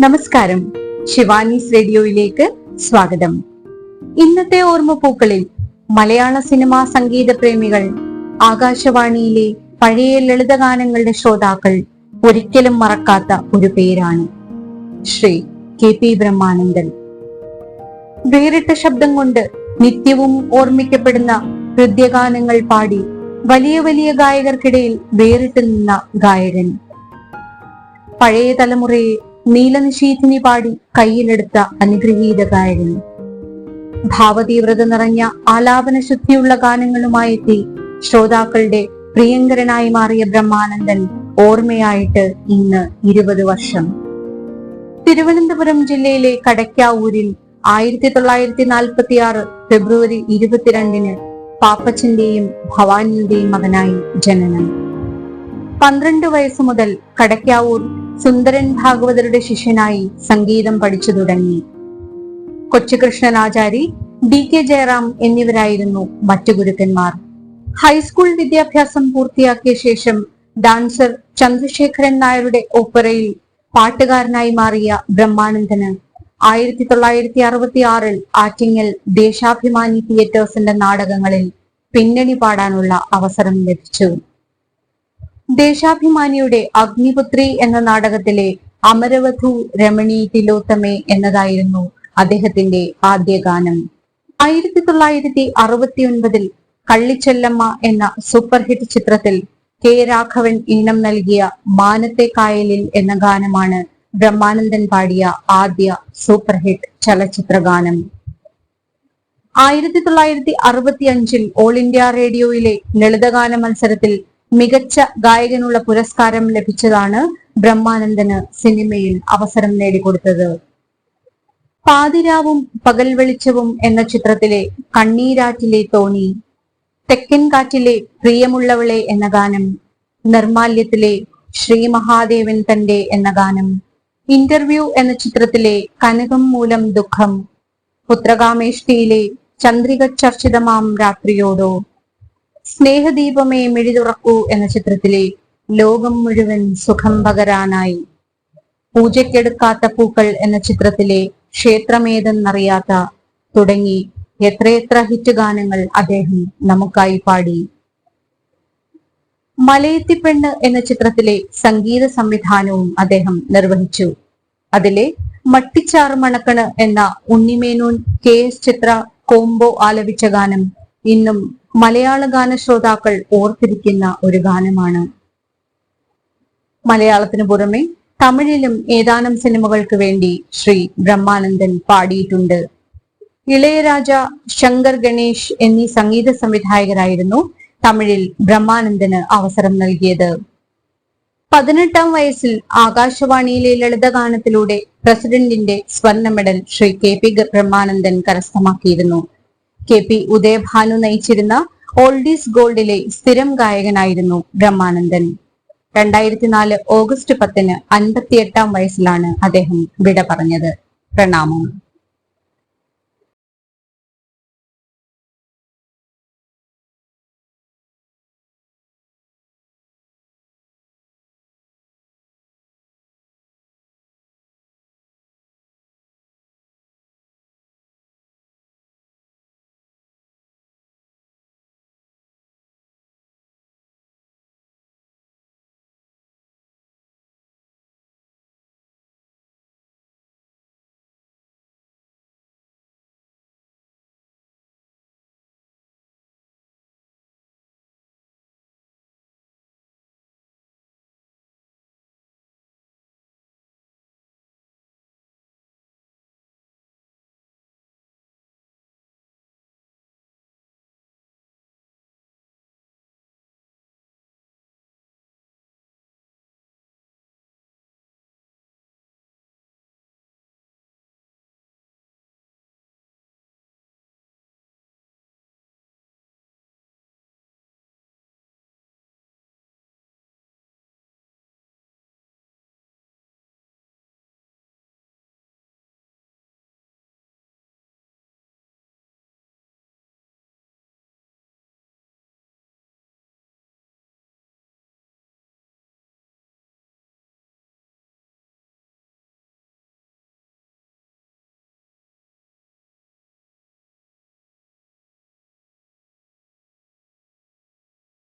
നമസ്കാരം. ശിവാനീസ് റേഡിയോയിലേക്ക് സ്വാഗതം. ഇന്നത്തെ ഓർമ്മ പൂക്കളിൽ മലയാള സിനിമാ സംഗീത പ്രേമികൾ ആകാശവാണിയിലെ പഴയ ലളിതഗാനങ്ങളുടെ ശ്രോതാക്കൾ ഒരിക്കലും മറക്കാത്ത ഒരു പേരാണ് ശ്രീ കെ പി ബ്രഹ്മാനന്ദൻ. വേറിട്ട ശബ്ദം കൊണ്ട് നിത്യവും ഓർമ്മിക്കപ്പെടുന്ന ഹൃദ്യഗാനങ്ങൾ പാടി വലിയ വലിയ ഗായകർക്കിടയിൽ വേറിട്ട് നിന്ന ഗായകൻ. പഴയ തലമുറയെ നീലനിശീഥിനി പാടി കയ്യിലെടുത്ത അനുഗ്രഹീത ഗായകൻ. ഭാവതീവ്രത നിറഞ്ഞ ആലാപന ശുദ്ധിയുള്ള ഗാനങ്ങളുമായെത്തി ശ്രോതാക്കളുടെ പ്രിയങ്കരനായി മാറിയ ബ്രഹ്മാനന്ദൻ ഓർമ്മയായിട്ട് ഇന്ന് ഇരുപത് വർഷം. തിരുവനന്തപുരം ജില്ലയിലെ കടയ്ക്കാവൂരിൽ ആയിരത്തി തൊള്ളായിരത്തി നാൽപ്പത്തി ആറ് ഫെബ്രുവരി ഇരുപത്തിരണ്ടിന് പാപ്പച്ചന്റെയും ഭവാനിയുടെയും മകനായി ജനനം. പന്ത്രണ്ട് വയസ്സു മുതൽ കടക്കാവൂർ സുന്ദരൻ ഭാഗവതരുടെ ശിഷ്യനായി സംഗീതം പഠിച്ചു തുടങ്ങി. കൊച്ചുകൃഷ്ണനാചാരി ഡി കെ ജയറാം എന്നിവരായിരുന്നു മറ്റു ഗുരുക്കന്മാർ. ഹൈസ്കൂൾ വിദ്യാഭ്യാസം പൂർത്തിയാക്കിയ ശേഷം ഡാൻസർ ചന്ദ്രശേഖരൻ നായരുടെ ഓപ്പറയിൽ പാട്ടുകാരനായി മാറിയ ബ്രഹ്മാനന്ദന് ആയിരത്തി തൊള്ളായിരത്തി അറുപത്തി ആറിൽ ആറ്റിങ്ങൽ ദേശാഭിമാനി തിയേറ്റേഴ്സിന്റെ നാടകങ്ങളിൽ പിന്നണി പാടാനുള്ള അവസരം ലഭിച്ചു. ദേശാഭിമാനിയുടെ അഗ്നിപുത്രി എന്ന നാടകത്തിലെ അമരവധു രമണി തിലോത്തമേ എന്നതായിരുന്നു അദ്ദേഹത്തിന്റെ ആദ്യ ഗാനം ആയിരത്തി തൊള്ളായിരത്തി അറുപത്തി ഒൻപതിൽ കള്ളിച്ചെല്ലമ്മ എന്ന സൂപ്പർ ഹിറ്റ് ചിത്രത്തിൽ കെ രാഘവൻ ഈണം നൽകിയ മാനത്തെ കായലിൽ എന്ന ഗാനമാണ് ബ്രഹ്മാനന്ദൻ പാടിയ ആദ്യ സൂപ്പർ ഹിറ്റ് ചലച്ചിത്ര ഗാനം. ആയിരത്തി തൊള്ളായിരത്തി അറുപത്തി അഞ്ചിൽ ഓൾ ഇന്ത്യ റേഡിയോയിലെ ലളിതഗാന മത്സരത്തിൽ മികച്ച ഗായകനുള്ള പുരസ്കാരം ലഭിച്ചതാണ് ബ്രഹ്മാനന്ദന് സിനിമയിൽ അവസരം നേടിക്കൊടുത്തത്. പാതിരാവും പകൽ വെളിച്ചവും എന്ന ചിത്രത്തിലെ കണ്ണീരാറ്റിലെ തോണി തെക്കൻ കാറ്റിലെ പ്രിയമുള്ളവളെ എന്ന ഗാനം നിർമാല്യത്തിലെ ശ്രീ മഹാദേവൻ തന്റെ എന്ന ഗാനം ഇന്റർവ്യൂ എന്ന ചിത്രത്തിലെ കനകം മൂലം ദുഃഖം. പുത്രകാമേഷ്ടിയിലെ ചന്ദ്രിക ചർച്ചിതമാം രാത്രിയോടോ. സ്നേഹദീപമേ മിഴിതുറക്കൂ എന്ന ചിത്രത്തിലെ ലോകം മുഴുവൻ സുഖം പകരാനായി. പൂജയ്ക്കെടുക്കാത്ത പൂക്കൾ എന്ന ചിത്രത്തിലെ ക്ഷേത്രമേതെന്നറിയാത്ത തുടങ്ങി എത്രയെത്ര ഹിറ്റ് ഗാനങ്ങൾ അദ്ദേഹം നമുക്കായി പാടി. മലയത്തിപ്പെണ്ണ് എന്ന ചിത്രത്തിലെ സംഗീത സംവിധാനവും അദ്ദേഹം നിർവഹിച്ചു. അതിലെ മട്ടിച്ചാറ് മണക്കണ് എന്ന Unni Menon K S Chithra combo ആലപിച്ച ഗാനം ഇന്നും മലയാള ഗാന ശ്രോതാക്കൾ ഓർത്തിരിക്കുന്ന ഒരു ഗാനമാണ്. മലയാളത്തിനു പുറമെ തമിഴിലും ഏതാനും സിനിമകൾക്ക് വേണ്ടി ശ്രീ ബ്രഹ്മാനന്ദൻ പാടിയിട്ടുണ്ട്. ഇളയരാജ ശങ്കർ ഗണേഷ് എന്നീ സംഗീത സംവിധായകരായിരുന്നു തമിഴിൽ ബ്രഹ്മാനന്ദന് അവസരം നൽകിയത്. പതിനെട്ടാം വയസ്സിൽ ആകാശവാണിയിലെ ലളിതഗാനത്തിലൂടെ പ്രസിഡന്റിന്റെ സ്വർണ medal Shri K P Brahmanandan കരസ്ഥമാക്കിയിരുന്നു. K P Udayabhanu നയിച്ചിരുന്ന ഓൾഡീസ് ഗോൾഡിലെ സ്ഥിരം ഗായകനായിരുന്നു ബ്രഹ്മാനന്ദൻ. രണ്ടായിരത്തി നാല് ഓഗസ്റ്റ് പത്തിന് അൻപത്തിയെട്ടാം വയസ്സിലാണ് അദ്ദേഹം വിട പറഞ്ഞത്. പ്രണാമം.